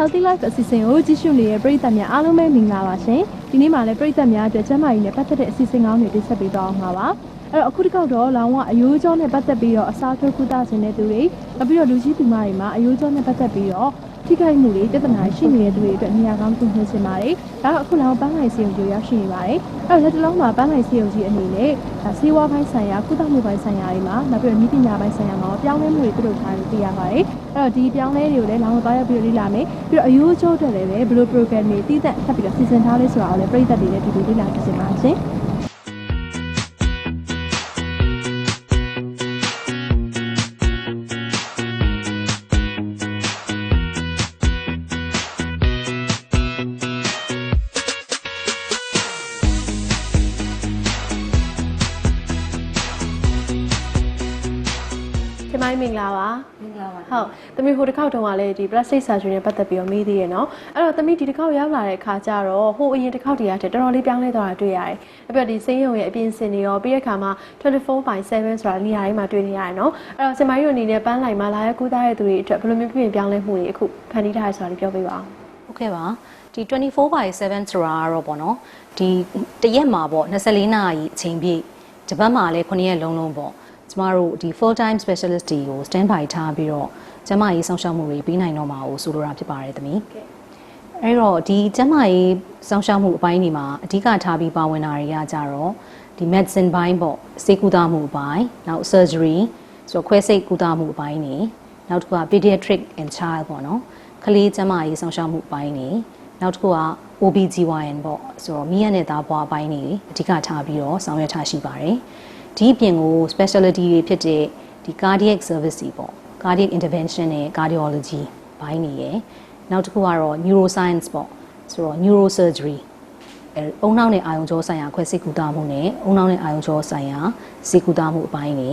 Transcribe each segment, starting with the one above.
Healthy Life အစီအစဉ်ကိုကြည့်ရှုနေတဲ့ပရိသတ်များအားလုံးပဲမင်္ဂလာပါရှင်ဒီနေ့မှာလည်းပရိသတ်များအတွက်ကျန်းမာရေးနဲ့ပတ်သက်တဲ့အစီအစဉ်ကောင်းတွေတင်ဆက်ပေးသွားအောင်ပါပါအဲ့တော့အခုတစ်ခေါက်တော့လောင်ဝအယိုးကြောနဲ့ပတ်သက်ပြီးတော့အစားထိုးကုသခြင်းတဲ့သူတွေနောက်ပြီးတော့လူကြီးသူမတွေမှာအယိုးကြောနဲ့ပတ်သက်ပြီးတော့ ထိခိုက်မှုတွေပြဿနာရှိနေတဲ့သူတွေအတွက်နေရာကောင်းပြင်ဆင်ခြင်းပါတယ်ဒါတော့အခုလောင်ပန်းလိုက်စီယုံကြီးရောက်ရှိနေပါတယ်အဲ့တော့လက်တလုံးမှာပန်းလိုက်စီယုံကြီးအနေနဲ့ဒါဆေးဝါးပိုင်းဆိုင်ရာကုသမှုပိုင်းဆိုင်ရာတွေမှာနောက်ပြီးတော့ဤပညာပိုင်းဆိုင်ရာမှာပြောင်းလဲမှုတွေပြုလုပ်ထားလို့သိရပါတယ်အဲ့တော့ဒီပြောင်းလဲတွေကိုလည်းလောင်ဝသွားရောက်ပြီးတော့လေ့လာမယ်ပြီးတော့အယိုးကြောအတွက်လည်းပဲဘယ်လို program တွေတည်သက်ထပ်ပြီးတော့စီစဉ်ထားလဲဆိုတာကိုလည်းပြည်သက်တွေနဲ့ဒီလိုလေ့လာကြည့်ပါရှင် မင်္ဂလာပါမင်္ဂလာပါဟုတ်သမီးဟိုတစ်ခေါက်တုန်းကလည်းဒီ plastic surgery နဲ့ပတ်သက်ပြီးတော့မေးသေးရယ်နော်အဲ့တော့သမီးဒီတစ်ခေါက်ရောက်လာတဲ့အခါကျတော့ဟိုအရင်တစ်ခေါက်တည်းကတည်းကတော်တော်လေးပြောင်းလဲသွားတာတွေ့ရတယ်။အဲ့ပြဒီစိမ်းရုံရဲ့အပြင်စင်တွေရောပြီးတဲ့အခါမှာ24/7ဆိုတာနေရာတိုင်းမှာတွေ့နေရတယ်နော်။အဲ့တော့စင်မကြီးတို့အနေနဲ့ပန်းလိုက်မှာလာရကူးသားတဲ့သူတွေအတွက်ဘယ်လိုမျိုးပြင်ပြောင်းလဲမှုတွေအခုဖန်တီးထားရဆိုတာလေးပြောပြပါအောင်ဟုတ်ကဲ့ပါဒီ24/7ဆိုတာကတော့ပေါ့နော်ဒီတရက်မှာပေါ့24နာရီအချိန်ပြည့်တပတ်မှာလည်း9ရက်လုံးလုံးပေါ့ ကျမတို့ဒီ full time specialist တွေကို stand by ထားပြီးတော့ကျမရေးဆောင်ရှောက်မှုတွေပြီးနိုင်တော့မှာကိုဆိုလိုတာဖြစ်ပါတယ်သမီးအဲ့တော့ဒီကျန်းမာရေးစောင့်ရှောက်မှုအပိုင်းဒီမှာအဓိကထားပြီးပါဝင်တာတွေကကြတော့ဒီ medicine ဘိုင်းပေါ့စေကုသမှုအပိုင်းနောက် surgery ဆိုတော့ခွဲစိတ်ကုသမှုအပိုင်းနေနောက်တစ်ခုက pediatric and child ပေါ့နော်ကလေးကျန်းမာရေးစောင့်ရှောက်မှုအပိုင်းနေနောက်တစ်ခုက OBGYN ပေါ့ဆိုတော့မိရနဲ့သားဘွားအပိုင်းနေအဓိကထားပြီးတော့ဆောင်ရွက်ထားရှိပါတယ် ဒီအပြင်ကို specialty တွေဖြစ်တဲ့ဒီ cardiac service တွေပေါ့ cardiac intervention နဲ့ cardiology ဘိုင်းနေရယ်နောက်တစ်ခုကတော့ neuroscience ပေါ့ဆိုတော့ neurosurgery အဲအုံနောက်နဲ့အာယုံကြောဆိုင်ရာခွဲစိတ်ကုသမှုနဲ့အုံနောက်နဲ့အာယုံကြောဆိုင်ရာစိတ်ကုသမှုအပိုင်းနေ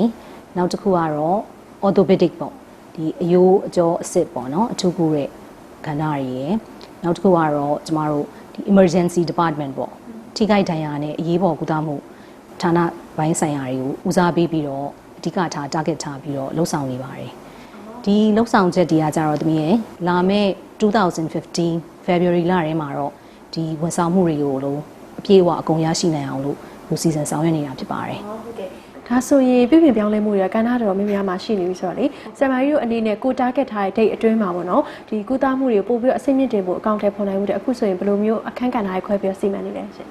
နောက်တစ်ခုကတော့ orthopedic ပေါ့ဒီအယိုးအကျော်အစစ်ပေါ့နော်အထူးကူတဲ့ကဏ္ဍတွေရယ်နောက်တစ်ခုကတော့ကျမတို့ဒီ emergency department ပေါ့ထိခိုက်ဒဏ်ရာနဲ့အရေးပေါ်ကုသမှုဌာန ပိုင်းဆိုင်ရာတွေကိုဦးစားပေးပြီးတော့အဓိကထား target ထားပြီးတော့လှုပ်ဆောင်နေပါတယ်ဒီလှုပ်ဆောင်ချက်တွေကကြတော့တမီးရယ်လာမယ့်2015 February လထဲမှာတော့ဒီဝန်ဆောင်မှုတွေကိုလို့အပြည့်အဝအကုန်ရရှိနိုင်အောင်လို့လူစီစဉ်ဆောင်ရွက်နေတာဖြစ်ပါတယ်ဟုတ်ကဲ့ဒါဆိုရင်ပြုပြင်ပြောင်းလဲမှုတွေကကဏ္ဍတော်တော်များများမှာရှိနေပြီဆိုတော့လေဆရာမကြီးတို့အနေနဲ့ကို target ထားတဲ့ date အတွင်းမှာပေါ့နော်ဒီကုသမှုတွေကိုပို့ပြီးတော့အဆင့်မြင့်တင်ဖို့အကောင့်ထဲပေါ်နိုင်မှုတဲ့အခုဆိုရင်ဘယ်လိုမျိုးအခန်းကဏ္ဍတွေခွဲပြီးတော့စီမံနေလဲရှင်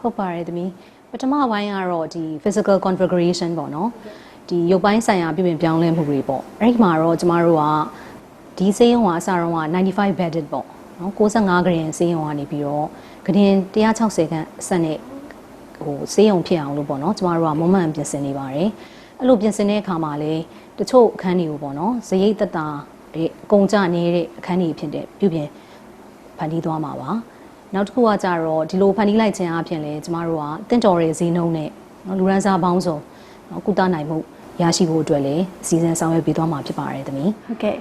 ဟုတ်ပါတယ်တမီး ပထမပိုင်းကတော့ဒီ physical configuration ပေါ့နော်ဒီရုပ်ပိုင်းဆိုင်ရာပြုပြင်ပြောင်းလဲမှုတွေပေါ့အဲ့ဒီမှာတော့ကျမတို့ကဒီစေးရုံကအစတော့က95 bedded ပေါ့နော်65ဂရင်စေးရုံကနေပြီးတော့ဂရင်160ခန့်အဆက်နဲ့ဟိုဆေးရုံဖြစ်အောင်လို့ပေါ့နော်ကျမတို့ကမွမ်းမံပြင်ဆင်နေပါတယ်အဲ့လိုပြင်ဆင်တဲ့အခါမှာလည်းတချို့အခန်းတွေကိုပေါ့နော်ဇရိတ်သက်တာတဲ့အကုန်ကြနေတဲ့အခန်းတွေဖြစ်တဲ့ပြုပြင်ဖန်တီးသွားမှာပါ နောက်တစ်ခုကကြတော့ဒီလိုဖန်တီးလိုက်ခြင်းအပြင်လည်းကျမတို့ကတင့်တော်တဲ့ဈေးနှုန်းနဲ့နော်လူရန်စားပေါင်းစုံနော်ကုသနိုင်မှုရရှိဖို့အတွက်လည်းအစီအစဉ်ဆောင်ရွက်ပေးသွားမှာဖြစ်ပါတယ်သမီးဟုတ်ကဲ့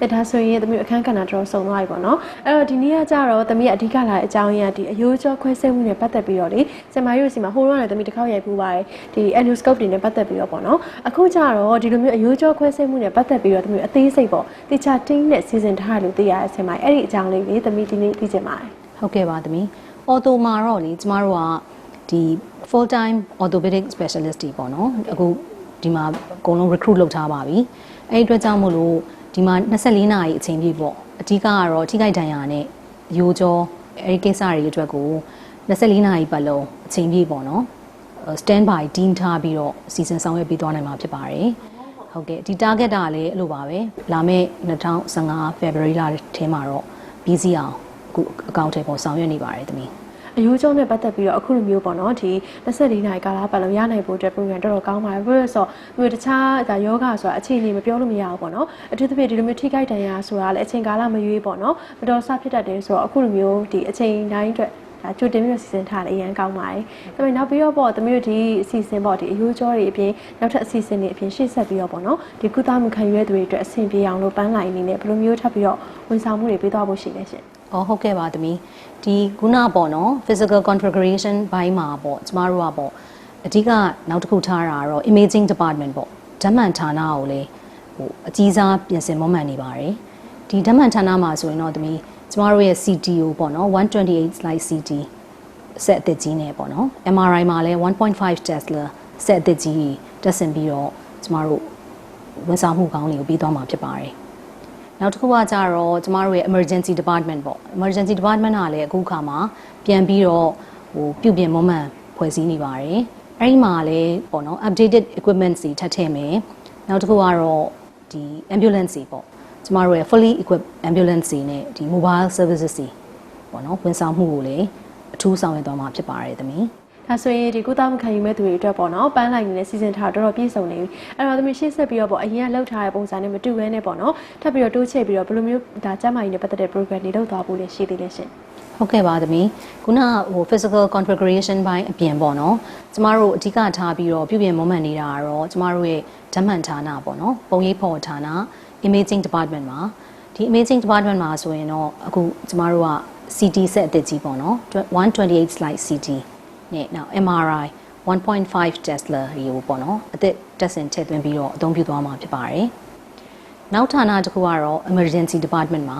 အဲဒါဆိုရင်သမီးအခန်းကဏ္ဍတော်တော်စုံသွားပြီပေါ့နော်အဲ့တော့ဒီနေ့ကကြတော့သမီးကအဓိကလာတဲ့အကြောင်းရင်းကဒီအယိုးကျောခွဲစိတ်မှုနဲ့ပတ်သက်ပြီးတော့လေဆင်မရိုးစီမှာဟိုတော့လည်းသမီးတစ်ခေါက်ရိုက်ပူပါတယ်ဒီ endoscope တွေနဲ့ပတ်သက်ပြီးတော့ပေါ့နော်အခုကြတော့ဒီလိုမျိုးအယိုးကျောခွဲစိတ်မှုနဲ့ပတ်သက်ပြီးတော့သမီးအသေးစိတ်ပေါ့တေချာတင်းနဲ့စီစဉ်ထားတယ်လို့သိရတဲ့ဆင်မအဲ့ဒီအကြောင်းလေးလေသမီးဒီနေ့သိချင်ပါတယ် ဟုတ်ကဲ့ပါသမီးအော်တိုမှာတော့လေကျမတို့ကဒီ full time orthopedic specialist တွေပေါ့နော်အခုဒီမှာအကုန်လုံး recruit လုပ်ထားပါပြီအဲ့ဒီအတွက်ကြောင့်မို့လို့ဒီမှာ24နာရီအချိန်ပြည့်ပေါ့အဓိကကတော့ထိခိုက်ဒဏ်ရာနဲ့ရိုးကြောအဲ့ဒီကိစ္စတွေအတွက်ကို24နာရီပတ်လုံးအချိန်ပြည့်ပေါ့နော် stand by team ထားပြီးတော့စီစဉ်ဆောင်ရွက်ပေးသွားနိုင်မှာဖြစ်ပါတယ်ဟုတ်ကဲ့ဒီ target ကလည်းအဲ့လိုပါပဲလာမယ့်2015 February လထဲမှာတော့ပြီးစီအောင် အခုအကောင့်ထဲပေါ်ဆောင်ရွက်နေပါတယ်သမီးအယူကျုံနဲ့ပတ်သက်ပြီးတော့အခုလိုမျိုးပေါ့နော်ဒီ24နိုင်ကာလပတ်လုံးရနိုင်ဖို့အတွက် program တော်တော်ကောင်းပါတယ်ပြီးတော့ဆိုတော့တခြားဒါယောဂဆိုတာအခြေအနေမပြောလို့မရဘူးပေါ့နော်အထူးသဖြင့်ဒီလိုမျိုးထိခိုက်ဒဏ်ရာဆိုတာလည်းအချိန်ကာလမရွေးပေါ့နော်မတော်ဆဖြစ်တတ်တယ်ဆိုတော့အခုလိုမျိုးဒီအချိန်တိုင်းအတွက်ဒါကြိုတင်ပြီးတော့စီစဉ်ထားတယ်အရင်ကောင်းပါတယ်။ဒါပေမဲ့နောက်ပြီးတော့ပေါ့သမီးတို့ဒီအစီအစဉ်ပေါ့ဒီအယူကျော်တွေအပြင်နောက်ထပ်အစီအစဉ်တွေအပြင်ရှေ့ဆက်ပြီးတော့ပေါ့နော်ဒီကုသမှုခံယူရတဲ့သူတွေအတွက်အဆင်ပြေအောင်လို့ပန်းလိုက်အနေနဲ့ဘယ်လိုမျိုးထပ်ပြီးတော့ဝန်ဆောင်မှုတွေပေးသွားဖို့ရှိလဲရှင်။ အော်ဟုတ်ကဲ့ပါသမီးဒီခုနပေါ့နော် physical configuration ဘိုင်းမှာပေါ့ကျမတို့ကပေါ့အဓိကနောက်တစ်ခုထားတာကတော့ imaging department ပေါ့ဓာတ်မှန်ဌာနကိုလေဟိုအကြီးစားပြင်ဆင်မွမ်းမံနေပါတယ်ဒီဓာတ်မှန်ဌာနမှာဆိုရင်တော့သမီးကျမတို့ရဲ့ CTO ပေါ့နော်128 slide CT ဆက်အသစ်ကြီးနေပေါ့နော် MRI မှာလည်း1.5 Tesla ဆက်အသစ်ကြီးတက်ဆင်ပြီးတော့ကျမတို့ဝန်ဆောင်မှုကောင်းတွေကိုပြီးသွားမှာဖြစ်ပါတယ် နောက်တစ်ခုကကြတော့ကျမတို့ရဲ့ emergency department ပေါ့ emergency department ကလည်းအခုခါမှာပြန်ပြီးတော့ဟိုပြုပြင်မွမ်းမံဖွဲ့စည်းနေပါတယ်အဲ့ဒီမှာလည်းပေါ့နော် updated equipment တွေထပ်ထည့်မယ်နောက်တစ်ခုကတော့ဒီ ambulance တွေပေါ့ကျမတို့ရဲ့ fully equipped ambulance တွေနဲ့ဒီ mobile services တွေပေါ့နော်ဝန်ဆောင်မှုကိုလည်းအထူးဆောင်ရွက်သွားမှာဖြစ်ပါတယ်သမီး ဒါဆိုရင်ဒီကုသမှုခံယူမဲ့သူတွေအတွက်ပေါ့နော်ပန်းလိုက်နေတဲ့စီစဉ်ထားတော့တော်တော်ပြည့်စုံနေပြီအဲ့တော့သမီးရှေ့ဆက်ပြီးတော့ပေါ့အရင်ကလှုပ်ထားတဲ့ပုံစံနဲ့မတူဘဲနဲ့ပေါ့နော်ထပ်ပြီးတော့တိုးချဲ့ပြီးတော့ဘယ်လိုမျိုးဒါကျန်းမာရေးနဲ့ပတ်သက်တဲ့ program တွေလုပ်သွားဖို့လည်းရှိသေးလဲရှင်ဟုတ်ကဲ့ပါသမီးခုနဟို physical configuration ဘိုင်းအပြင်ပေါ့နော်ကျမတို့အဓိကထားပြီးတော့ပြုပြင်မွမ်းမံနေတာကတော့ကျမတို့ရဲ့ဓာတ်မှန်ဌာနပေါ့နော်ပုံရိပ်ဖော်ဌာန imaging department မှာဒီ imaging department မှာဆိုရင်တော့အခုကျမတို့က CT set အသစ်ကြီးပေါ့နော်128 slide CT နဲ့နောက် MRI 1.5 Tesla ရေကိုပေါ့နော်အသစ်တက်ဆင်ထည့်သွင်းပြီးတော့အသုံးပြုသွားမှာဖြစ်ပါတယ် နောက်ဌာနတစ်ခုကတော့ emergency department မှာ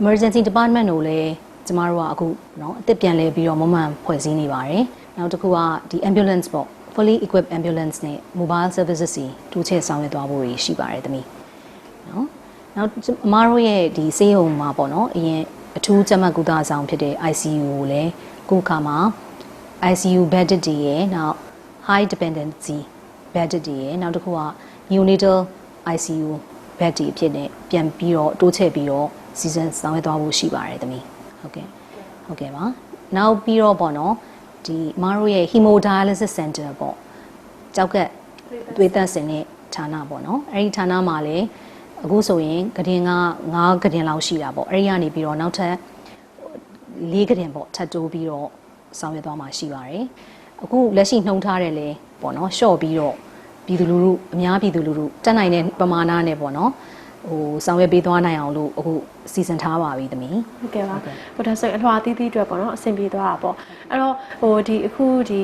emergency department ကိုလည်းကျမတို့ကအခုเนาะအသစ်ပြန်လဲပြီးတော့မမှန်ဖွဲ့စည်းနေပါတယ်။နောက်တစ်ခုကဒီ ambulance ပေါ့ fully equipped ambulance နဲ့ mobile services စီတူချဲ့ဆောင်ရွက်သွားဖို့ရရှိပါတယ်သမီး။နော်။နောက်အမားတို့ရဲ့ဒီဆေးရုံမှာပေါ့နော်အရင်အထူးကြက်မှတ်ကုသဆောင်ဖြစ်တဲ့ ICU ကိုလည်းအခုခါမှာ ICU bed တွေရဲ့နောက် high dependency bed တွေရဲ့နောက်တစ်ခုက neonatal ICU bed တွေအဖြစ်နဲ့ပြန်ပြီးတော့တိုးချဲ့ပြီးတော့စီစဉ်ဆောင်ရွက်သွားဖို့ရှိပါတယ်သမီးဟုတ်ကဲ့ဟုတ်ကဲ့ပါနောက်ပြီးတော့ပေါ့နော်ဒီအမားတို့ရဲ့ hemodialysis center ပေါ့ကြောက်ကက်သွေးသန့်စင်တဲ့ဌာနပေါ့နော်အဲ့ဒီဌာနမှာလည်းအခုဆိုရင်ကတင်က9ကတင်လောက်ရှိတာပေါ့အဲ့ဒီကနေပြီးတော့နောက်ထပ်လေးကတင်ပေါ့ထပ်တိုးပြီးတော့ ဆောင်ရွက်သွားမှာရှိပါတယ်အခုလက်ရှိနှုံထားတယ်လေပေါ့နော်ရှော့ပြီးတော့ပြည်သူလူထုအများပြည်သူလူထုတက်နိုင်တဲ့ပမာဏနဲ့ပေါ့နော်ဟိုဆောင်ရွက်ပေးသွားနိုင်အောင်လို့အခုစီစဉ်ထားပါပြီသမီးဟုတ်ကဲ့ပါဟိုဒါဆိုရင်အလွှာတီးတီးအတွက်ပေါ့နော်အဆင်ပြေသွားတာပေါ့အဲ့တော့ဟိုဒီအခုဒီ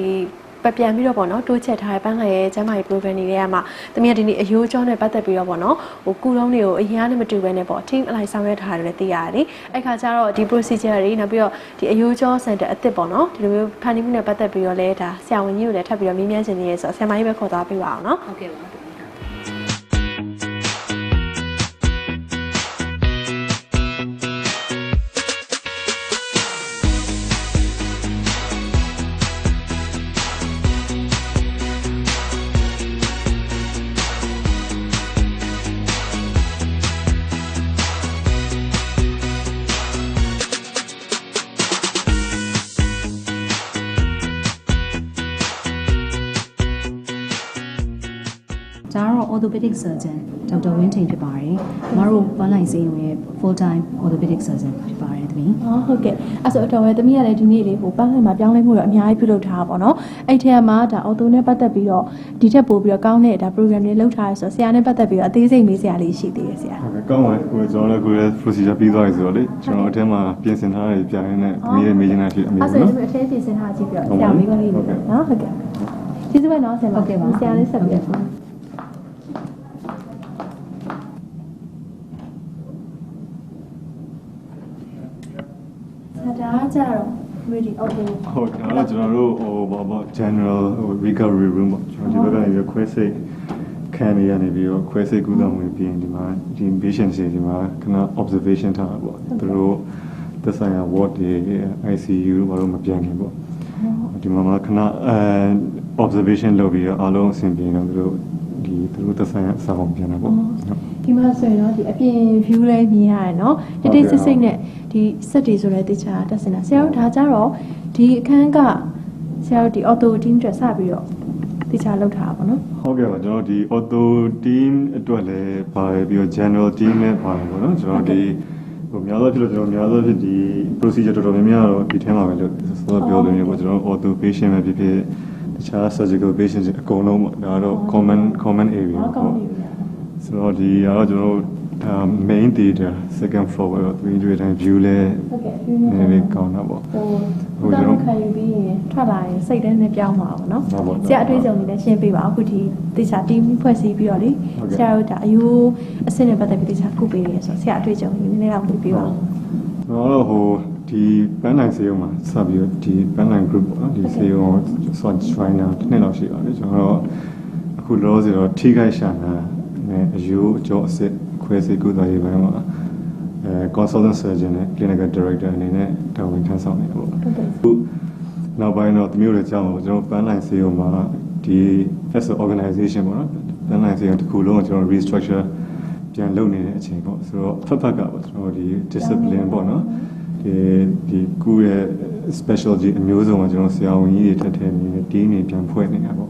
ပပြန်ပြီးတော့ပေါ့နော်တိုးချက်ထားတဲ့ပန်းခါရဲ့ကျန်းမာရေး program တွေထဲမှာတမီးကဒီနေ့အယိုးကြောနဲ့ပတ်သက်ပြီးတော့ပေါ့နော်ဟိုကုလုံးတွေကိုအရင်ကနဲ့မတူဘဲနဲ့ပေါ့ team အလိုက်ဆောင်ရွက်ထားတယ်လည်းသိရတယ်လေအဲ့ခါကျတော့ဒီ procedure တွေနောက်ပြီးတော့ဒီအယိုးကြော center အစ်စ်ပေါ့နော်ဒီလိုမျိုးဖန်တီးမှုနဲ့ပတ်သက်ပြီးတော့လည်းဒါဆရာဝန်ကြီးကိုလည်းထပ်ပြီးတော့မေးမြန်းခြင်းနေရဆိုတော့ဆရာမကြီးပဲခေါ်သွားပေးပါအောင်နော်ဟုတ်ကဲ့ပါ တော့ orthopedic surgeon ဒေါက်တာဝင်းထိန်ဖြစ်ပါတယ်။မတို့ပန်းလိုက်စေးရုံရဲ့ full time orthopedic surgeon ဖြစ်ပါတယ်သမီး။အော်ဟုတ်ကဲ့။အဲ့ဆိုတော့ဝယ်သမီးကလည်းဒီနေ့လေးဟိုပန်းခိုင်မှာပြောင်းလဲမှုတော့အများကြီးပြုလုပ်ထားတာပေါ့နော်။အဲ့ထဲမှာဒါအော်တိုနဲ့ပတ်သက်ပြီးတော့ဒီထက်ပိုပြီးတော့ကောင်းတဲ့ဒါ program တွေလုပ်ထားရဆိုတော့ဆရာနဲ့ပတ်သက်ပြီးတော့အသေးစိတ်မေးစရာလေးရှိသေးတယ်ဆရာဟုတ်ကဲ့ကောင်းပါဟိုကျွန်တော်လည်းကိုယ်လည်း procedure ပြီးသွားပြီဆိုတော့လေကျွန်တော်အထက်မှာပြင်ဆင်ထားတဲ့ပြန်ရင်းနဲ့မိရဲ့မေးချင်တာဖြစ်အ။များအဲ့ဆိုကြီးရင်နော်ဒီအထဲပြင်ဆင်ထားကြည့်ပြီးတော့ဟုတ်ဆပါရာပြီမေးခွန်းလေးဟုနေတ်ကဲ့နော်ဟုတ်ကဲ့။ကျေးဇူးပဲနော်ဆရာမဟုတ်ကဲ့ပါဆရာလေးဆက်ပြီးတော့ ဆရာဒါကကြတော့ ready auto ဟုတ်ဒါတော့ကျွန်တော်တို့ဟိုဘာဘာ general ဟို recovery room ပေါ့ကျွန်တော်ဒီဘက်ကနေပြီးခွဲစိတ်ခံနေရနေပြီးတော့ခွဲစိတ်ကုသမှုပြီးရင်ဒီမှာဒီ patient တွေဒီမှာခဏ observation ထားတာပေါ့သူတို့သက်ဆိုင်ရာ ward တွေ ICU ဘာလို့မပြန်ခင်ပေါ့ဒီမှာမှာခဏအဲ observation လုပ်ပြီးတော့အားလုံးအဆင်ပြေတော့သူတို့ ဒီသူတို့သက်ဆိုင်ရာအဆောင်ပြန်တာပေါ့ဟုတ်ဒီမှာဆိုရင်တော့ဒီအပြင် view လေးမြင်ရတယ်နော်တိတ်တိတ်ဆိတ်ဆိတ်နဲ့ဒီစက်တွေဆိုလည်းတခြားတက်စင်တာဆရာတို့ဒါကြတော့ဒီအခန်းကဆရာတို့ဒီ auto team တွေစပြီးတော့တခြားလောက်ထားတာပေါ့နော်ဟုတ်ကဲ့ပါကျွန်တော်ဒီ auto team အတွက်လည်းပါတယ်ပြီးတော့ general team လည်းပါတယ်ပေါ့နော်ကျွန်တော်ဒီဟိုများသောဖြစ်လို့ကျွန်တော်များသောဖြစ်ဒီ procedure တော်တော်များများတော့ဒီထဲမှာပဲလို့ဆိုတော့ပြောလို့မျိုးပေါ့ကျွန်တော် auto patient ပဲဖြစ်ဖြစ် တခြား surgical patient တွေအကုန်လုံးပေါ့ဒါတော့ common common area ဟောကောပေါ့င်းပြီဗျာဆိုတော့ဒီကတော့ကျွန်တော်တို့ဒါ main theater second floor ပဲတော့3 day time view လဲဟုတ်ကဲ့ view နည်းနဲ့နည်းကောင်းတာပေါ့ဟိုဘုရားခံယူပြီးရင်ထွက်လာရင်စိတ်ထဲနဲ့ပြောင်းမှာပါနော်ဟုတ်ပါဘူးဆရာအတွေ့အကြုံတွေလည်းရှင်းပေးပါအခုဒီတခြား team ဖွဲ့စည်းပြီးတော့လေဟုတ်ကဲ့ဆရာတို့ဒါအယူအဆင့်နဲ့ပတ်သက်ပြီးတခြားကုပေးရဆိုတော့ဆရာအတွေ့အကြုံတွေနည်းနည်းတော့ပြပေးပါဦးကျွန်တော်တို့ဟို ဒီပန်းနိုင်စေုံမှာစပြီးတော့ဒီပန်းနိုင် group ပေါ့နော်ဒီစေုံကိုဆော့ join တာတစ်နှစ်လောက်ရှိပါပြီကျွန်တော်တို့အခုလောဆယ်တော့ထိခိုက်ရှာတာနဲ့အယူအကျော်အစ်စ်ခွဲစိတ်ကုသရေးပိုင်းမှာအဲ consultant surgeon နဲ့ clinical director အနေနဲ့တာဝန်ထမ်းဆောင်နေတာပေါ့ဟုတ်ကဲ့အခုနောက်ပိုင်းတော့တမျိုးတွေကြောင်းကျွန်တော်ပန်းနိုင်စေုံမှာဒီ as an organization ပေါ့နော်ပန်းနိုင်စေုံတစ်ခုလုံးကိုကျွန်တော် restructure ပြန်လုပ်နေတဲ့အချိန်ပေါ့ဆိုတော့ဖက်ဖက်ကပေါ့ကျွန်တော်ဒီ discipline ပေါ့နော် ဒီဒီကူရဲ့ specialty အမျိုးစုံကကျွန်တော်ဆရာဝန်ကြီးတွေထက်ထည့်နေတယ်ဒီနေပြန်ဖွဲ့နေတာပေါ့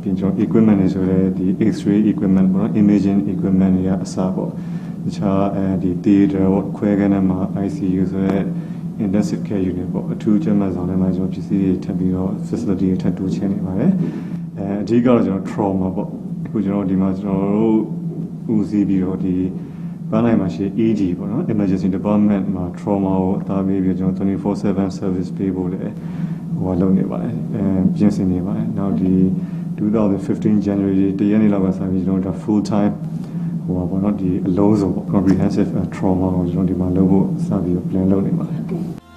ပြင်ကျွန်တော် equipment တွေဆိုရဲဒီ x-ray equipment ပေါ့နော် imaging equipment တွေကအစားပေါ့တခြားအဲဒီ theater ပေါ့ခွဲခန်းထဲမှာ ICU ဆိုရဲ intensive care unit ပေါ့အထူးကျန်းမာဆောင်ထဲမှာကျွန်တော်ပစ္စည်းတွေထပ်ပြီးတော့ facility တွေထပ်တိုးချဲ့နေပါတယ်အဲအဓိကတော့ကျွန်တော် trauma ပေါ့အခုကျွန်တော်ဒီမှာကျွန်တော်တို့ဦးစီးပြီးတော့ဒီ ပန်းနိုင်မှာရှိ ED ပေါ့နော် emergency department မှာ trauma ကိုအသားပေးပြီးတော့ကျွန်တော်24/7 service ပေးဖို့လည်းဟိုလုပ်နေပါတယ်အဲပြင်ဆင်နေပါတယ်နောက်ဒီ2015 January တရက်နေ့လောက်ကစပြီးကျွန်တော်တို့ full time ဟိုပါပေါ့နော်ဒီအလုံးစုံပေါ့ comprehensive trauma ကိုကျွန်တော်ဒီမှာလုပ်ဖို့စပြီးတော့ plan လုပ်နေပါတယ်ဟုတ်ကဲ့